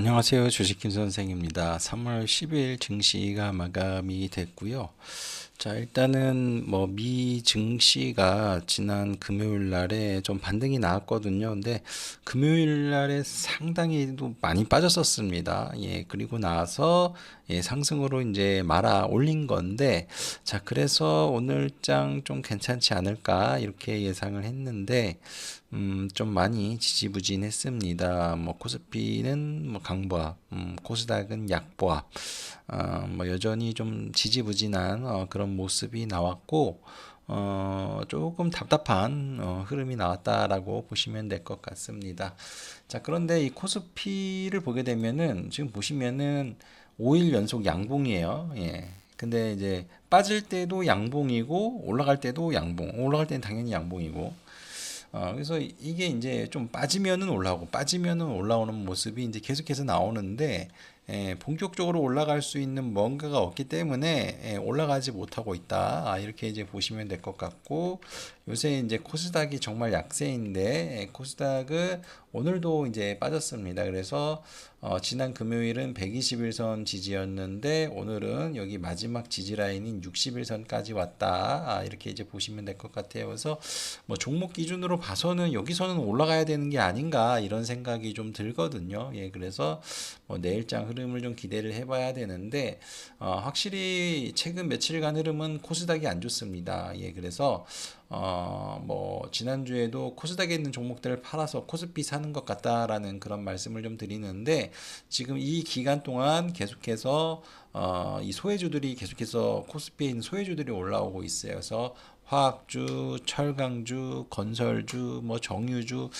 안녕하세요. 주식김 선생입니다. 3월 10일 증시가 마감이 됐고요. 자, 일단은 뭐 미 증시가 지난 금요일 날에 좀 반등이 나왔거든요. 근데 금요일 날에 상당히 또 많이 빠졌었습니다. 예, 그리고 나서 예, 상승으로 이제 말아 올린 건데 자, 그래서 오늘장 좀 괜찮지 않을까 이렇게 예상을 했는데 음, 좀 많이 지지부진했습니다. 뭐 코스피는 뭐 강보합, 음, 코스닥은 약보합, 어, 뭐 여전히 좀 지지부진한 어, 그런 모습이 나왔고, 어, 조금 답답한 어, 흐름이 나왔다라고 보시면 될 것 같습니다. 자, 그런데 이 코스피를 보게 되면은 지금 보시면은 5일 연속 양봉이에요. 예. 근데 이제 빠질 때도 양봉이고 올라갈 때도 양봉. 올라갈 때는 당연히 양봉이고. 어, 그래서 이게 이제 좀 빠지면은 올라오고 빠지면은 올라오는 모습이 이제 계속해서 나오는데 예, 본격적으로 올라갈 수 있는 뭔가가 없기 때문에 예, 올라가지 못하고 있다. 아, 이렇게 이제 보시면 될 것 같고 요새 이제 코스닥이 정말 약세인데 예, 코스닥은 오늘도 이제 빠졌습니다. 그래서 어, 지난 금요일은 121선 지지였는데 오늘은 여기 마지막 지지 라인인 61선까지 왔다. 아, 이렇게 이제 보시면 될 것 같아요. 그래서 뭐 종목 기준으로 봐서는 여기서는 올라가야 되는 게 아닌가 이런 생각이 좀 들거든요. 예, 그래서 뭐 내일장 흐름을 좀 기대를 해봐야 되는데 어, 확실히 최근 며칠간 흐름은 코스닥이 안 좋습니다. 예, 그래서 어, 뭐, 지난주에도 코스닥에 있는 종목들을 팔아서 코스피 사는 것 같다라는 그런 말씀을 좀 드리는데, 지금 이 기간 동안 계속해서, 어, 이 소외주들이 계속해서 코스피에 있는 소외주들이 올라오고 있어요. 그래서 화학주, 철강주, 건설주, 뭐 정유주,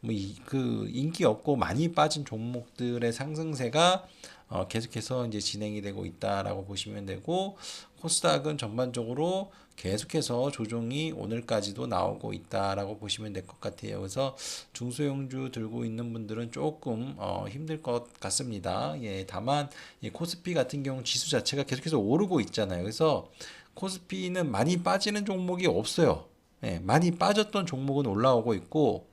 뭐 그 인기 없고 많이 빠진 종목들의 상승세가 어, 계속해서 이제 진행이 되고 있다라고 보시면 되고 코스닥은 전반적으로 계속해서 조정이 오늘까지도 나오고 있다라고 보시면 될 것 같아요. 그래서 중소형주 들고 있는 분들은 조금 어, 힘들 것 같습니다. 예, 다만 이 코스피 같은 경우 지수 자체가 계속해서 오르고 있잖아요. 그래서 코스피는 많이 빠지는 종목이 없어요. 예, 많이 빠졌던 종목은 올라오고 있고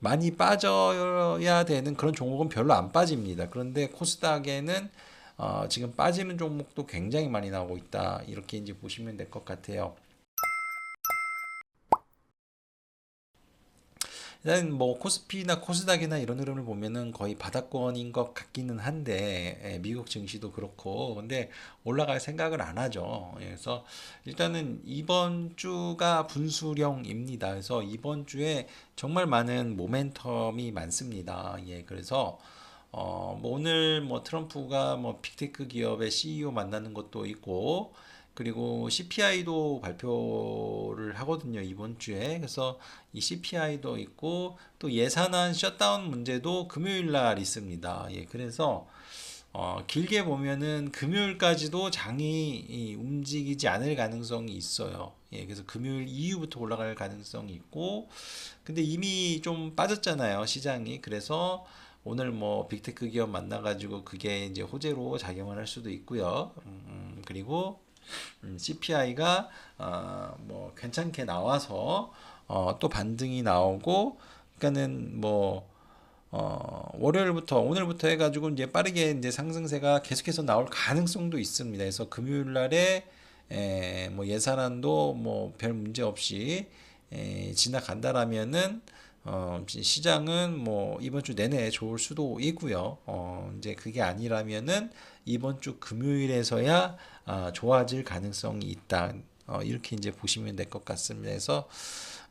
많이 빠져야 되는 그런 종목은 별로 안 빠집니다. 그런데 코스닥에는 어, 지금 빠지는 종목도 굉장히 많이 나오고 있다. 이렇게 이제 보시면 될 것 같아요. 일단 뭐 코스피나 코스닥이나 이런 흐름을 보면은 거의 바닥권인 것 같기는 한데 예, 미국 증시도 그렇고 근데 올라갈 생각을 안 하죠. 예, 그래서 일단은 이번 주가 분수령입니다. 그래서 이번 주에 정말 많은 모멘텀이 많습니다. 예, 그래서 어, 뭐 오늘 뭐 트럼프가 뭐 빅테크 기업의 CEO 만나는 것도 있고 그리고 CPI도 발표를 하거든요, 이번 주에. 그래서 이 CPI도 있고 또 예산안 셧다운 문제도 금요일 날 있습니다. 예, 그래서 어, 길게 보면은 금요일까지도 장이 움직이지 않을 가능성이 있어요. 예, 그래서 금요일 이후부터 올라갈 가능성이 있고, 근데 이미 좀 빠졌잖아요, 시장이. 그래서 오늘 뭐 빅테크 기업 만나가지고 그게 이제 호재로 작용을 할 수도 있고요. 음, 음, 그리고 음, CPI가 어, 뭐 괜찮게 나와서 어, 또 반등이 나오고 그러니까는 뭐 어, 월요일부터 오늘부터 해가지고 이제 빠르게 이제 상승세가 계속해서 나올 가능성도 있습니다. 그래서 금요일 날에 에, 뭐 예산안도 뭐 별 문제 없이 에, 지나간다라면은 어, 시장은 뭐 이번 주 내내 좋을 수도 있고요. 어, 이제 그게 아니라면은 이번 주 금요일에서야 아, 좋아질 가능성이 있다. 어, 이렇게 이제 보시면 될 것 같습니다. 그래서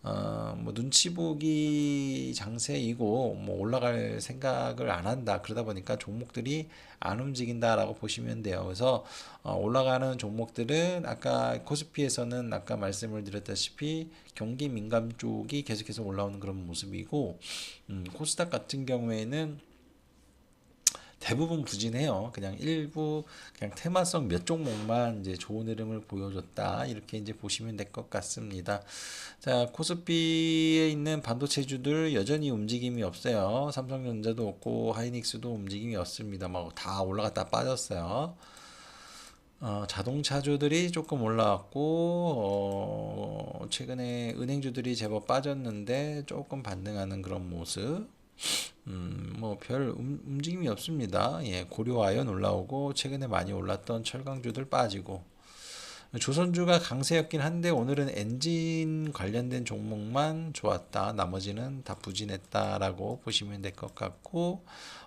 어, 뭐 눈치 보기 장세이고 뭐 올라갈 생각을 안 한다. 그러다 보니까 종목들이 안 움직인다라고 보시면 돼요. 그래서 어, 올라가는 종목들은 아까 코스피에서는 아까 말씀을 드렸다시피 경기 민감 쪽이 계속해서 올라오는 그런 모습이고 음, 코스닥 같은 경우에는 대부분 부진해요. 그냥 일부 그냥 테마성 몇 종목만 이제 좋은 흐름을 보여줬다. 이렇게 이제 보시면 될 것 같습니다. 자, 코스피에 있는 반도체주들 여전히 움직임이 없어요. 삼성전자도 없고 하이닉스도 움직임이 없습니다. 막 다 올라갔다 빠졌어요. 어, 자동차주들이 조금 올라왔고 어, 최근에 은행주들이 제법 빠졌는데 조금 반등하는 그런 모습. 음, 뭐별 움직임이 없습니다. 예, 고려 아연 올라오고 최근에 많이 올랐던 철강주들 빠지고 조선주가 강세였긴 한데 오늘은 엔진 관련된 종목만 좋았다. 나머지는 다 부진했다라고 보시면 될 것 같고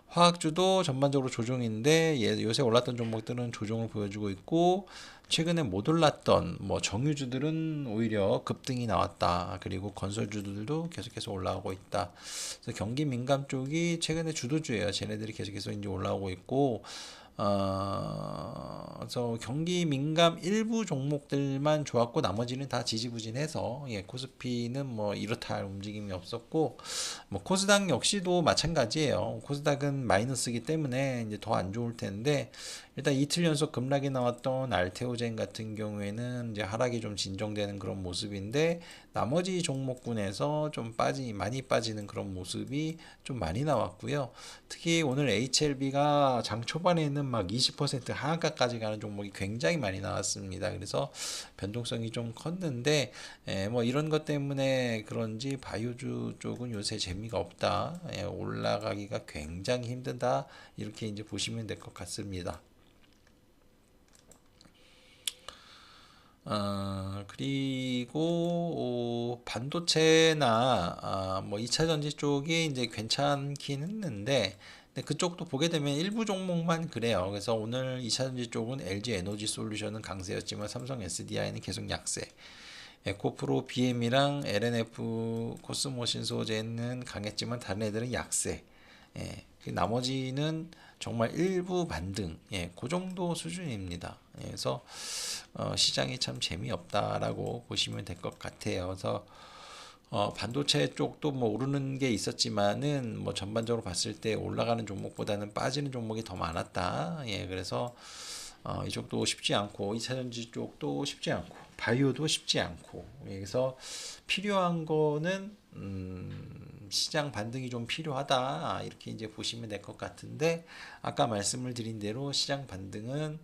화학주도 전반적으로 조정인데 예, 요새 올랐던 종목들은 조정을 보여주고 있고 최근에 못 올랐던 뭐 정유주들은 오히려 급등이 나왔다. 그리고 건설주들도 계속해서 올라오고 있다. 그래서 경기 민감 쪽이 최근에 주도주예요. 쟤네들이 계속해서 이제 올라오고 있고 어, 그래서 경기 민감 일부 종목들만 좋았고 나머지는 다 지지부진해서 예, 코스피는 뭐 이렇다 할 움직임이 없었고 뭐 코스닥 역시도 마찬가지예요. 코스닥은 마이너스이기 때문에 이제 더 안 좋을 텐데 일단 이틀 연속 급락이 나왔던 알테오젠 같은 경우에는 이제 하락이 좀 진정되는 그런 모습인데 나머지 종목군에서 좀 빠지 많이 빠지는 그런 모습이 좀 많이 나왔고요. 특히 오늘 HLB가 장 초반에는 막 20% 하한가까지 가는 종목이 굉장히 많이 나왔습니다. 그래서 변동성이 좀 컸는데 에, 뭐 이런 것 때문에 그런지 바이오주 쪽은 요새 재미가 없다. 에, 올라가기가 굉장히 힘들다. 이렇게 이제 보시면 될 것 같습니다. 어, 그리고 어, 반도체나 아, 뭐 2차 전지 쪽이 이제 괜찮긴 했는데 근데 그쪽도 보게 되면 일부 종목만 그래요. 그래서 오늘 2차 전지 쪽은 LG 에너지 솔루션은 강세였지만 삼성 SDI는 계속 약세. 에코프로 BM이랑 LNF 코스모 신 소재는 강했지만 다른 애들은 약세. 예, 그 나머지는 정말 일부 반등, 예, 그 정도 수준입니다. 예, 그래서 어, 시장이 참 재미없다라고 보시면 될 것 같아요. 그래서 어, 반도체 쪽도 뭐 오르는 게 있었지만은 뭐 전반적으로 봤을 때 올라가는 종목보다는 빠지는 종목이 더 많았다. 예, 그래서 어, 이쪽도 쉽지 않고 2차전지 쪽도 쉽지 않고 바이오도 쉽지 않고 예, 그래서 필요한 거는 음, 시장 반등이 좀 필요하다 이렇게 이제 보시면 될 것 같은데 아까 말씀을 드린 대로 시장 반등은 음,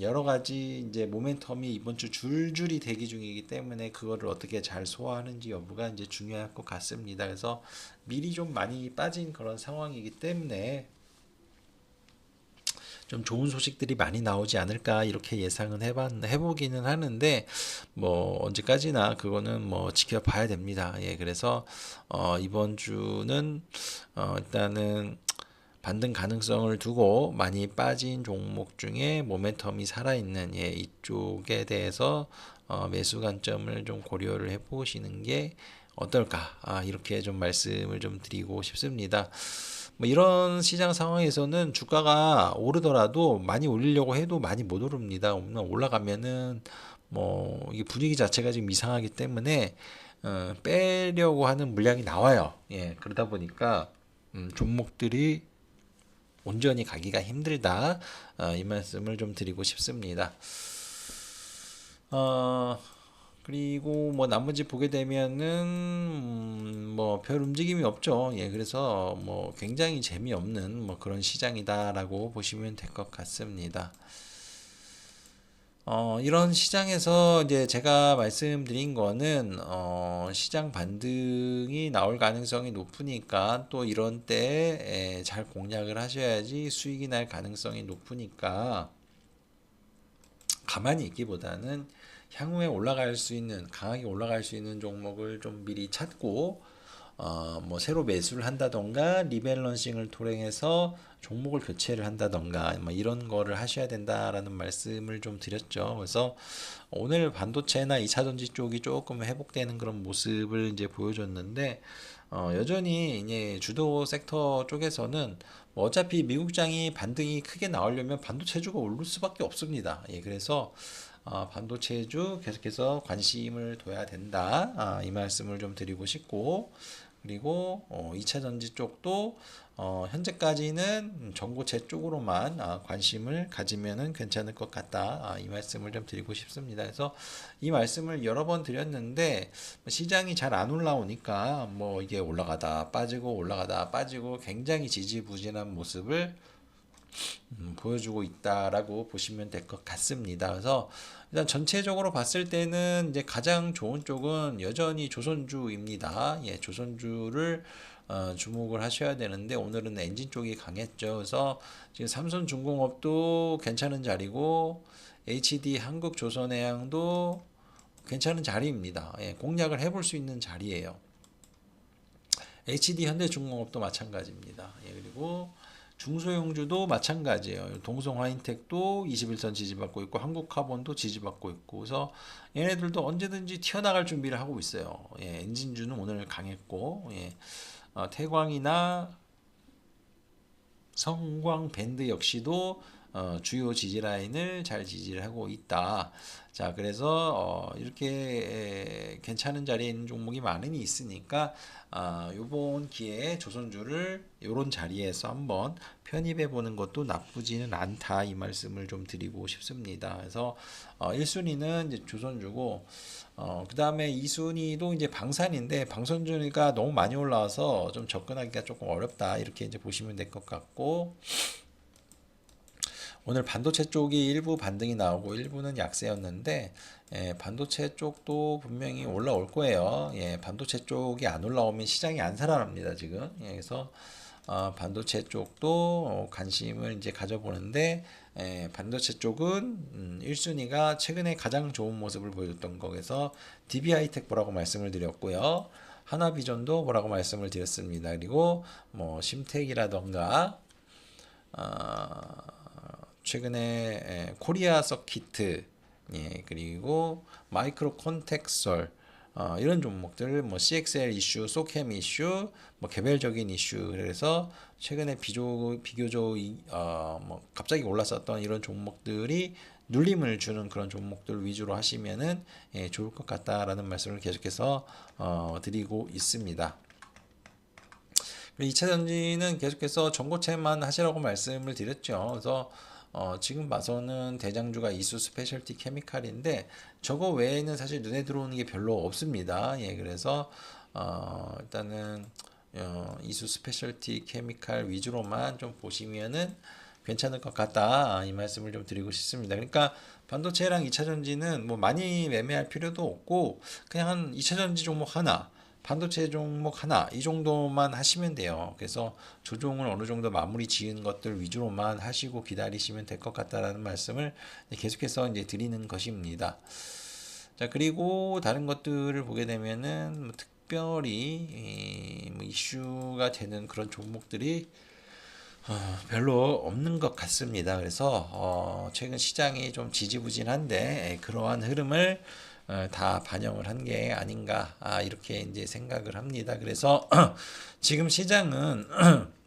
여러 가지 이제 모멘텀이 이번 주 줄줄이 대기 중이기 때문에 그거를 어떻게 잘 소화하는지 여부가 이제 중요할 것 같습니다. 그래서 미리 좀 많이 빠진 그런 상황이기 때문에 좀 좋은 소식들이 많이 나오지 않을까 이렇게 예상은 해봤 해보기는 하는데 뭐 언제까지나 그거는 뭐 지켜봐야 됩니다. 예, 그래서 어 이번 주는 어 일단은 반등 가능성을 두고 많이 빠진 종목 중에 모멘텀이 살아있는 예, 이쪽에 대해서 어, 매수 관점을 좀 고려를 해보시는 게 어떨까 아, 이렇게 좀 말씀을 좀 드리고 싶습니다. 뭐 이런 시장 상황에서는 주가가 오르더라도 많이 올리려고 해도 많이 못 오릅니다. 올라가면은 뭐 이게 분위기 자체가 지금 이상하기 때문에 어, 빼려고 하는 물량이 나와요. 예, 그러다 보니까 음, 종목들이 온전히 가기가 힘들다. 어, 이 말씀을 좀 드리고 싶습니다. 어, 그리고 뭐 나머지 보게 되면은 음, 뭐별 움직임이 없죠. 예, 그래서 뭐 굉장히 재미없는 뭐 그런 시장이다라고 보시면 될 것 같습니다. 어, 이런 시장에서 이제 제가 말씀드린 거는 어, 시장 반등이 나올 가능성이 높으니까 또 이런 때잘 공략을 하셔야지 수익이 날 가능성이 높으니까 가만히 있기보다는 향후에 올라갈 수 있는 강하게 올라갈 수 있는 종목을 좀 미리 찾고 어, 뭐 새로 매수를 한다던가 리밸런싱을 통해서 종목을 교체를 한다던가 뭐 이런 거를 하셔야 된다라는 말씀을 좀 드렸죠. 그래서 오늘 반도체나 2차전지 쪽이 조금 회복되는 그런 모습을 이제 보여줬는데 어, 여전히 이제 주도 섹터 쪽에서는 뭐 어차피 미국장이 반등이 크게 나오려면 반도체주가 오를 수밖에 없습니다. 예, 그래서 어, 반도체주 계속해서 관심을 둬야 된다. 아, 이 말씀을 좀 드리고 싶고 그리고 어, 2차 전지 쪽도 어, 현재까지는 전고체 쪽으로만 아, 관심을 가지면은 괜찮을 것 같다. 아, 이 말씀을 좀 드리고 싶습니다. 그래서 이 말씀을 여러 번 드렸는데 시장이 잘 안 올라오니까 뭐 이게 올라가다 빠지고 올라가다 빠지고 굉장히 지지부진한 모습을 음, 보여주고 있다라고 보시면 될 것 같습니다. 그래서 일단 전체적으로 봤을 때는 이제 가장 좋은 쪽은 여전히 조선주입니다. 예, 조선주를 어, 주목을 하셔야 되는데 오늘은 엔진 쪽이 강했죠. 그래서 지금 삼성중공업도 괜찮은 자리고 HD 한국조선해양도 괜찮은 자리입니다. 예, 공략을 해볼 수 있는 자리예요. HD 현대중공업도 마찬가지입니다. 예, 그리고 중소형주도 마찬가지예요. 동성화인텍도 21선 지지받고 있고 한국카본도 지지받고 있고 그래서 얘네들도 언제든지 튀어나갈 준비를 하고 있어요. 예, 엔진주는 오늘 강했고 예, 어, 태광이나 성광 밴드 역시도 어, 주요 지지 라인을 잘 지지를 하고 있다. 자, 그래서 어, 이렇게 에, 괜찮은 자리에 종목이 많이 있으니까 아, 요번 기회에 조선주를 요런 자리에서 한번 편입해 보는 것도 나쁘지는 않다 이 말씀을 좀 드리고 싶습니다. 그래서 어, 1순위는 이제 조선주고 어, 그 다음에 2순위도 이제 방산인데 방산주가 너무 많이 올라와서 좀 접근하기가 조금 어렵다 이렇게 이제 보시면 될 것 같고 오늘 반도체 쪽이 일부 반등이 나오고 일부는 약세였는데 예, 반도체 쪽도 분명히 올라올 거예요. 예, 반도체 쪽이 안 올라오면 시장이 안 살아납니다 지금. 예, 그래서 어, 반도체 쪽도 어, 관심을 이제 가져보는데 예, 반도체 쪽은 음, 1순위가 최근에 가장 좋은 모습을 보여줬던 거에서 DB하이텍 뭐라고 말씀을 드렸고요. 하나비전도 뭐라고 말씀을 드렸습니다. 그리고 뭐 심텍이라던가 어, 최근에 에, 코리아 서키트 예, 그리고 마이크로 콘텍설 어, 이런 종목들 뭐 CXL 이슈, 소캠 이슈, 뭐 개별적인 이슈 그래서 최근에 비교 비교적 어, 뭐 갑자기 올랐었던 이런 종목들이 눌림을 주는 그런 종목들 위주로 하시면은 예, 좋을 것 같다라는 말씀을 계속해서 어, 드리고 있습니다. 2차 전지는 계속해서 전고체만 하시라고 말씀을 드렸죠. 그래서 어, 지금 봐서는 대장주가 이수 스페셜티 케미칼인데 저거 외에는 사실 눈에 들어오는 게 별로 없습니다. 예, 그래서 어, 일단은 어, 이수 스페셜티 케미칼 위주로만 좀 보시면은 괜찮을 것 같다 이 말씀을 좀 드리고 싶습니다. 그러니까 반도체랑 2차 전지는 뭐 많이 매매할 필요도 없고 그냥 한 2차 전지 종목 하나 반도체 종목 하나 이 정도만 하시면 돼요. 그래서 조종을 어느 정도 마무리 지은 것들 위주로만 하시고 기다리시면 될 것 같다라는 말씀을 계속해서 이제 드리는 것입니다. 자 그리고 다른 것들을 보게 되면은 뭐 특별히 뭐 이슈가 되는 그런 종목들이 어, 별로 없는 것 같습니다. 그래서 어, 최근 시장이 좀 지지부진한데 그러한 흐름을 어, 다 반영을 한 게 아닌가 아, 이렇게 이제 생각을 합니다. 그래서 지금 시장은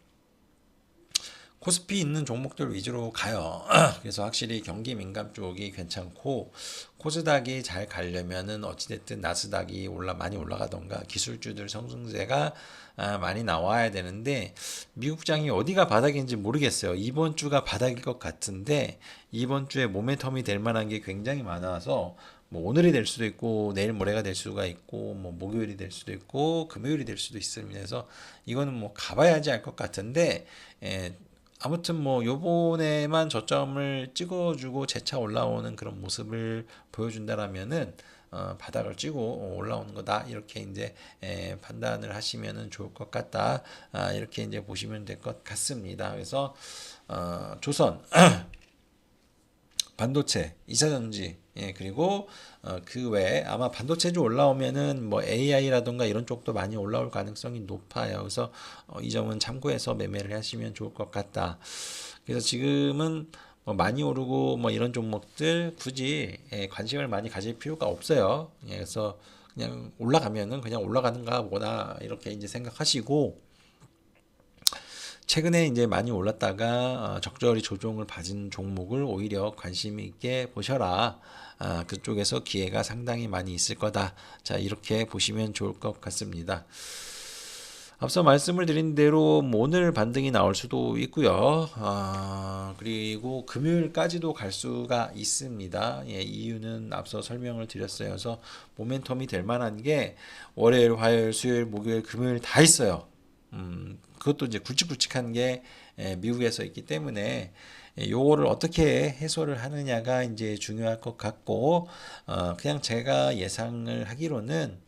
코스피 있는 종목들 위주로 가요. 그래서 확실히 경기 민감 쪽이 괜찮고 코스닥이 잘 가려면은 어찌됐든 나스닥이 올라 많이 올라가던가 기술주들 성승세가 아, 많이 나와야 되는데 미국장이 어디가 바닥인지 모르겠어요. 이번 주가 바닥일 것 같은데 이번 주에 모멘텀이 될 만한 게 굉장히 많아서 뭐 오늘이 될 수도 있고 내일 모레가 될 수가 있고 뭐 목요일이 될 수도 있고 금요일이 될 수도 있습니다. 그래서 이거는 뭐 가봐야지 알 것 같은데 예, 아무튼 뭐 요번에만 저점을 찍어주고 재차 올라오는 그런 모습을 보여준다라면은 어, 바닥을 찌고 올라오는 거다 이렇게 이제 에, 판단을 하시면은 좋을 것 같다 아, 이렇게 이제 보시면 될 것 같습니다. 그래서 어, 조선 반도체, 이사전지, 예, 그리고 어, 그 외에 아마 반도체주 올라오면은 뭐 AI라던가 이런 쪽도 많이 올라올 가능성이 높아요. 그래서 어, 이 점은 참고해서 매매를 하시면 좋을 것 같다. 그래서 지금은 뭐 많이 오르고 뭐 이런 종목들 굳이 예, 관심을 많이 가질 필요가 없어요. 예, 그래서 그냥 올라가면은 그냥 올라가는가 보다 이렇게 이제 생각하시고 최근에 이제 많이 올랐다가 어, 적절히 조정을 받은 종목을 오히려 관심 있게 보셔라. 아, 그쪽에서 기회가 상당히 많이 있을 거다. 자, 이렇게 보시면 좋을 것 같습니다. 앞서 말씀을 드린 대로 뭐 오늘 반등이 나올 수도 있고요. 아, 그리고 금요일까지도 갈 수가 있습니다. 예, 이유는 앞서 설명을 드렸어요. 그래서 모멘텀이 될 만한 게 월요일, 화요일, 수요일, 목요일, 금요일 다 있어요. 음, 그것도 이제 굵직굵직한 게 미국에서 있기 때문에 요거를 어떻게 해소를 하느냐가 이제 중요할 것 같고 어, 그냥 제가 예상을 하기로는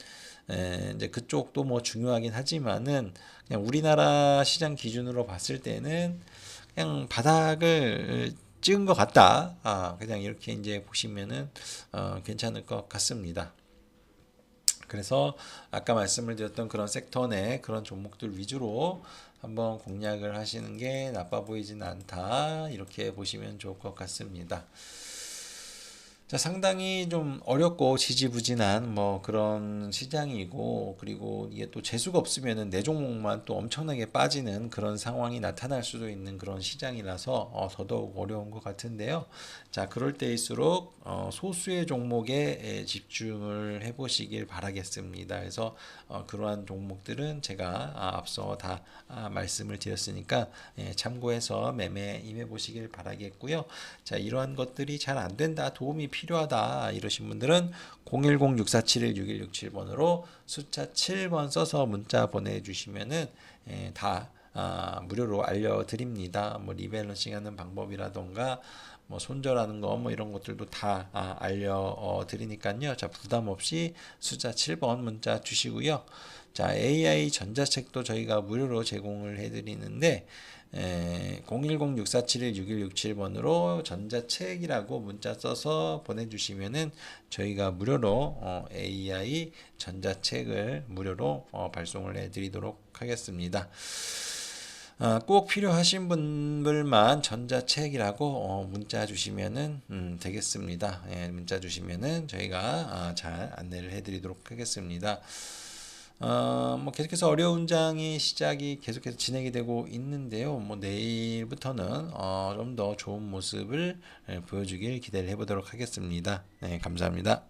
에, 이제 그쪽도 뭐 중요하긴 하지만은 그냥 우리나라 시장 기준으로 봤을 때는 그냥 바닥을 찍은 것 같다. 아, 그냥 이렇게 이제 보시면은 어, 괜찮을 것 같습니다. 그래서 아까 말씀을 드렸던 그런 섹터 내 그런 종목들 위주로 한번 공략을 하시는 게 나빠 보이진 않다. 이렇게 보시면 좋을 것 같습니다. 자, 상당히 좀 어렵고 지지부진한 뭐 그런 시장이고 그리고 이게 또 재수가 없으면은 내 종목만 또 엄청나게 빠지는 그런 상황이 나타날 수도 있는 그런 시장이라서 어, 더더욱 어려운 것 같은데요. 자, 그럴 때일수록 어, 소수의 종목에 에, 집중을 해보시길 바라겠습니다. 그래서 어, 그러한 종목들은 제가 아, 앞서 다 아, 말씀을 드렸으니까 예, 참고해서 매매 임해 보시길 바라겠고요. 자, 이러한 것들이 잘 안 된다, 도움이 필요하다 이러신 분들은 010-6471-6167번으로 숫자 7번 써서 문자 보내주시면은 예, 다 아, 무료로 알려드립니다. 뭐 리밸런싱 하는 방법이라던가 뭐 손절하는 거 뭐 이런 것들도 다 아, 알려드리니까요. 자 부담 없이 숫자 7번 문자 주시고요. 자 AI 전자책도 저희가 무료로 제공을 해드리는데 010-6471-6167번으로 전자책이라고 문자 써서 보내주시면은 저희가 무료로 어, AI 전자책을 무료로 어, 발송을 해드리도록 하겠습니다. 어, 꼭 필요하신 분들만 전자책이라고 어, 문자 주시면은 음, 되겠습니다. 예, 문자 주시면은 저희가 아, 잘 안내를 해드리도록 하겠습니다. 어, 뭐 계속해서 어려운 장이 시작이 계속해서 진행이 되고 있는데요. 뭐 내일부터는 어, 좀 더 좋은 모습을 예, 보여주길 기대를 해보도록 하겠습니다. 네, 감사합니다.